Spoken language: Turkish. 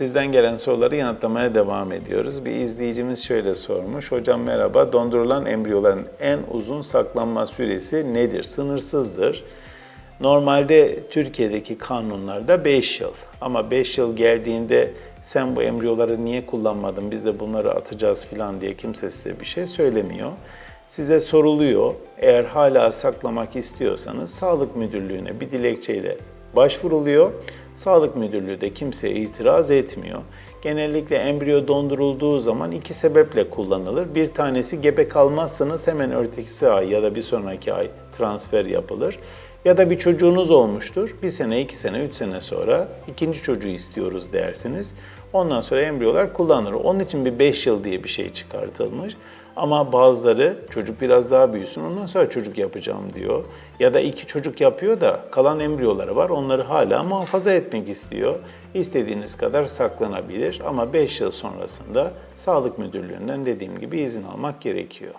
Sizden gelen soruları yanıtlamaya devam ediyoruz. Bir izleyicimiz şöyle sormuş. Hocam merhaba, dondurulan embriyoların en uzun saklanma süresi nedir? Sınırsızdır. Normalde Türkiye'deki kanunlarda 5 yıl. Ama 5 yıl geldiğinde sen bu embriyoları niye kullanmadın, biz de bunları atacağız falan diye kimse size bir şey söylemiyor. Size soruluyor. Eğer hala saklamak istiyorsanız sağlık müdürlüğüne bir dilekçeyle başvuruluyor. Sağlık müdürlüğü de kimseye itiraz etmiyor. Genellikle embriyo dondurulduğu zaman iki sebeple kullanılır. Bir tanesi gebe kalmazsanız hemen öteki ay ya da bir sonraki ay transfer yapılır. Ya da bir çocuğunuz olmuştur. Bir sene, iki sene, üç sene sonra ikinci çocuğu istiyoruz dersiniz. Ondan sonra embriyolar kullanılır. Onun için bir 5 yıl diye bir şey çıkartılmış. Ama bazıları çocuk biraz daha büyüsün ondan sonra çocuk yapacağım diyor. Ya da iki çocuk yapıyor da kalan embriyoları var onları hala muhafaza etmek istiyor. İstediğiniz kadar saklanabilir ama 5 yıl sonrasında sağlık müdürlüğünden dediğim gibi izin almak gerekiyor.